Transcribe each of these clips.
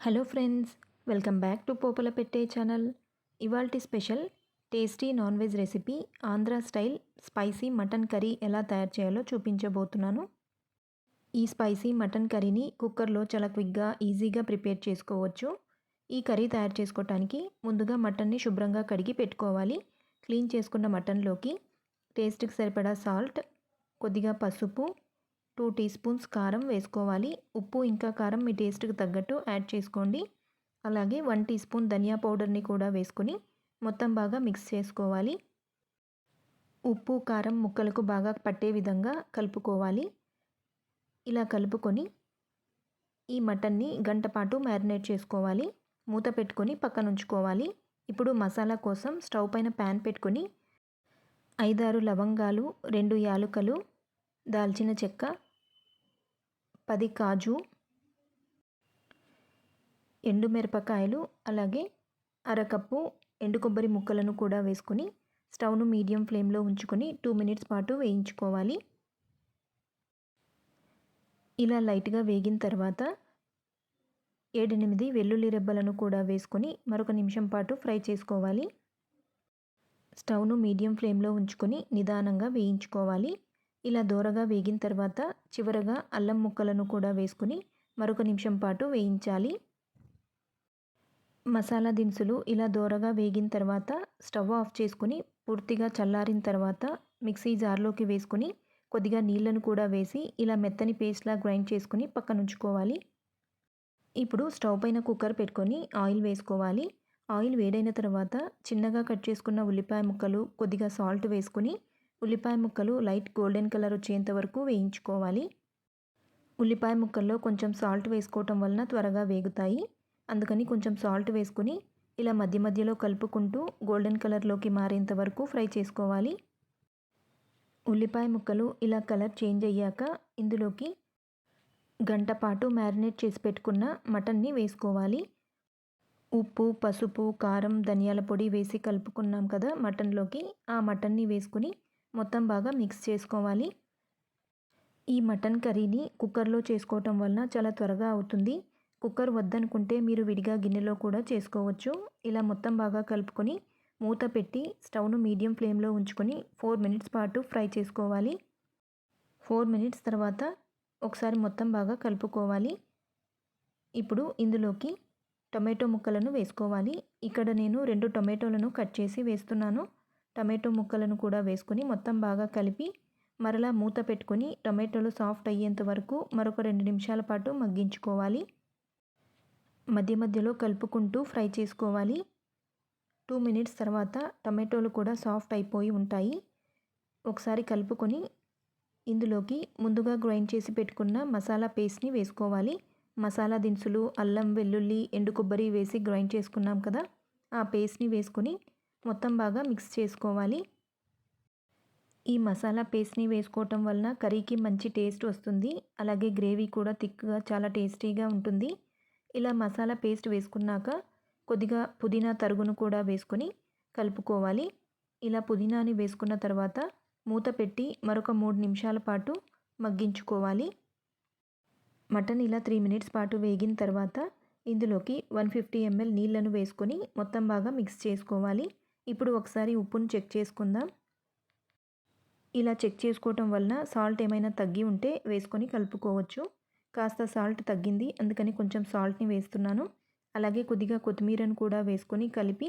Hello friends welcome back to పోపుల పెట్టే channel. ఇవాల్టి special tasty non veg recipe Andhra style spicy mutton curry ఎలా తయారు చేయాలో చూపించబోతున్నాను. ఈ స్పైసీ మటన్ కర్రీని కుక్కర్లో చాలా క్విక్గా ఈజీగా ప్రిపేర్ చేసుకోవచ్చు. ఈ కర్రీ తయారు చేసుకోవటానికి ముందుగా మటన్ని శుభ్రంగా కడిగి పెట్టుకోవాలి. క్లీన్ చేసుకున్న మటన్లోకి టేస్ట్కి సరిపడా సాల్ట్ కొద్దిగా పసుపు టూ టీ స్పూన్స్ కారం వేసుకోవాలి. ఉప్పు ఇంకా కారం మీ టేస్ట్కి తగ్గట్టు యాడ్ చేసుకోండి. అలాగే వన్ టీ స్పూన్ ధనియా పౌడర్ని కూడా వేసుకొని మొత్తం బాగా మిక్స్ చేసుకోవాలి. ఉప్పు కారం ముక్కలకు బాగా పట్టే విధంగా కలుపుకోవాలి. ఇలా కలుపుకొని ఈ మటన్ని గంట పాటు మ్యారినేట్ చేసుకోవాలి. మూత పెట్టుకొని పక్కన ఉంచుకోవాలి. ఇప్పుడు మసాలా కోసం స్టవ్ పైన ప్యాన్ పెట్టుకొని ఐదారు లవంగాలు రెండు యాలుకలు దాల్చిన చెక్క పది కాజు ఎండుమిరపకాయలు అలాగే అరకప్పు ఎండు కొబ్బరి ముక్కలను కూడా వేసుకొని స్టవ్ను మీడియం ఫ్లేమ్లో ఉంచుకొని టూ మినిట్స్ పాటు వేయించుకోవాలి. ఇలా లైట్గా వేగిన తర్వాత ఏడెనిమిది వెల్లుల్లి రెబ్బలను కూడా వేసుకొని మరొక నిమిషం పాటు ఫ్రై చేసుకోవాలి. స్టవ్ను మీడియం ఫ్లేమ్లో ఉంచుకొని నిదానంగా వేయించుకోవాలి. ఇలా దోరగా వేగిన తర్వాత చివరగా అల్లం ముక్కలను కూడా వేసుకుని మరొక నిమిషం పాటు వేయించాలి. మసాలా దినుసులు ఇలా దోరగా వేగిన తర్వాత స్టవ్ ఆఫ్ చేసుకుని పూర్తిగా చల్లారిన తర్వాత మిక్సీ జార్లోకి వేసుకుని కొద్దిగా నీళ్ళను కూడా వేసి ఇలా మెత్తని పేస్ట్లా గ్రైండ్ చేసుకుని పక్కన ఉంచుకోవాలి. ఇప్పుడు స్టవ్ పైన కుక్కర్ పెట్టుకొని ఆయిల్ వేసుకోవాలి. ఆయిల్ వేడైన తర్వాత చిన్నగా కట్ చేసుకున్న ఉల్లిపాయ ముక్కలు కొద్దిగా సాల్ట్ వేసుకుని ఉల్లిపాయ ముక్కలు లైట్ గోల్డెన్ కలర్ వచ్చేంత వరకు వేయించుకోవాలి. ఉల్లిపాయ ముక్కల్లో కొంచెం సాల్ట్ వేసుకోవటం వలన త్వరగా వేగుతాయి. అందుకని కొంచెం సాల్ట్ వేసుకుని ఇలా మధ్య మధ్యలో కలుపుకుంటూ గోల్డెన్ కలర్లోకి మారేంత వరకు ఫ్రై చేసుకోవాలి. ఉల్లిపాయ ముక్కలు ఇలా కలర్ చేంజ్ అయ్యాక ఇందులోకి గంట పాటు మ్యారినేట్ చేసి పెట్టుకున్న మటన్ని వేసుకోవాలి. ఉప్పు పసుపు కారం ధనియాల పొడి వేసి కలుపుకున్నాం కదా మటన్లోకి ఆ మటన్ని వేసుకుని మొత్తం బాగా మిక్స్ చేసుకోవాలి. ఈ మటన్ కర్రీని కుక్కర్లో చేసుకోవటం వలన చాలా త్వరగా అవుతుంది. కుక్కర్ వద్దనుకుంటే మీరు విడిగా గిన్నెలో కూడా చేసుకోవచ్చు. ఇలా మొత్తం బాగా కలుపుకొని మూత పెట్టి స్టవ్ను మీడియం ఫ్లేమ్లో ఉంచుకొని ఫోర్ మినిట్స్ పాటు ఫ్రై చేసుకోవాలి. ఫోర్ మినిట్స్ తర్వాత ఒకసారి మొత్తం బాగా కలుపుకోవాలి. ఇప్పుడు ఇందులోకి టొమాటో ముక్కలను వేసుకోవాలి. ఇక్కడ నేను రెండు టొమాటోలను కట్ చేసి వేస్తున్నాను. టమాటో ముక్కలను కూడా వేసుకొని మొత్తం బాగా కలిపి మరలా మూత పెట్టుకొని టమాటోలు సాఫ్ట్ అయ్యేంత వరకు మరొక రెండు నిమిషాల పాటు మగ్గించుకోవాలి. మధ్య మధ్యలో కలుపుకుంటూ ఫ్రై చేసుకోవాలి. టూ మినిట్స్ తర్వాత టమాటోలు కూడా సాఫ్ట్ అయిపోయి ఉంటాయి. ఒకసారి కలుపుకొని ఇందులోకి ముందుగా గ్రైండ్ చేసి పెట్టుకున్న మసాలా పేస్ట్ని వేసుకోవాలి. మసాలా దినుసులు అల్లం వెల్లుల్లి ఎండు కొబ్బరి వేసి గ్రైండ్ చేసుకున్నాం కదా ఆ పేస్ట్ని వేసుకొని మొత్తం బాగా మిక్స్ చేసుకోవాలి. ఈ మసాలా పేస్ట్ని వేసుకోవటం వలన కర్రీకి మంచి టేస్ట్ వస్తుంది. అలాగే గ్రేవీ కూడా థిక్గా చాలా టేస్టీగా ఉంటుంది. ఇలా మసాలా పేస్ట్ వేసుకున్నాక కొద్దిగా పుదీనా తరుగును కూడా వేసుకొని కలుపుకోవాలి. ఇలా పుదీనాని వేసుకున్న తర్వాత మూత పెట్టి మరొక మూడు నిమిషాల పాటు మగ్గించుకోవాలి. మటన్ ఇలా త్రీ మినిట్స్ పాటు వేగిన తర్వాత ఇందులోకి వన్ ఫిఫ్టీ ఎంఎల్ నీళ్ళను వేసుకొని మొత్తం బాగా మిక్స్ చేసుకోవాలి. ఇప్పుడు ఒకసారి ఉప్పును చెక్ చేసుకుందాం. ఇలా చెక్ చేసుకోవటం వలన సాల్ట్ ఏమైనా తగ్గి ఉంటే వేసుకొని కలుపుకోవచ్చు. కాస్త సాల్ట్ తగ్గింది అందుకని కొంచెం సాల్ట్ని వేస్తున్నాను. అలాగే కొద్దిగా కొత్తిమీరను కూడా వేసుకొని కలిపి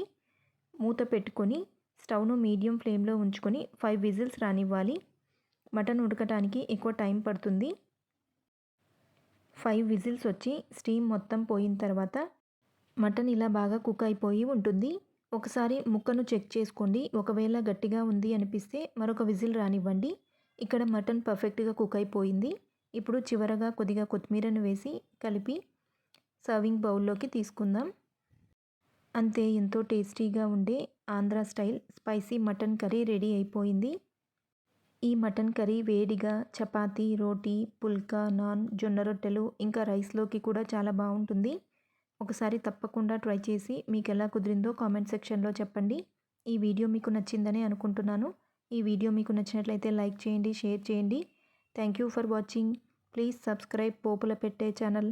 మూత పెట్టుకొని స్టవ్ను మీడియం ఫ్లేమ్లో ఉంచుకొని ఫైవ్ విజిల్స్ రానివ్వాలి. మటన్ ఉడకటానికి ఎక్కువ టైం పడుతుంది. ఫైవ్ విజిల్స్ వచ్చి స్టీమ్ మొత్తం పోయిన తర్వాత మటన్ ఇలా బాగా కుక్ అయిపోయి ఉంటుంది. ఒకసారి ముక్కను చెక్ చేసుకోండి. ఒకవేళ గట్టిగా ఉంది అనిపిస్తే మరొక విజిల్ రానివ్వండి. ఇక్కడ మటన్ పర్ఫెక్ట్గా కుక్ అయిపోయింది. ఇప్పుడు చివరగా కొద్దిగా కొత్తిమీరను వేసి కలిపి సర్వింగ్ బౌల్లోకి తీసుకుందాం. అంతే ఎంతో టేస్టీగా ఉండే Andhra style spicy mutton curry ready అయిపోయింది. ఈ మటన్ కర్రీ వేడిగా చపాతీ రోటీ పుల్కా నాన్ జొన్న రొట్టెలు ఇంకా రైస్లోకి కూడా చాలా బాగుంటుంది. ఒకసారి తప్పకుండా ట్రై చేసి మీకు ఎలా కుదిరిందో కామెంట్ సెక్షన్లో చెప్పండి. ఈ వీడియో మీకు నచ్చిందని అనుకుంటున్నాను. ఈ వీడియో మీకు నచ్చినట్లయితే లైక్ చేయండి షేర్ చేయండి. Thank you for watching. Please subscribe పోపుల పెట్టే ఛానల్.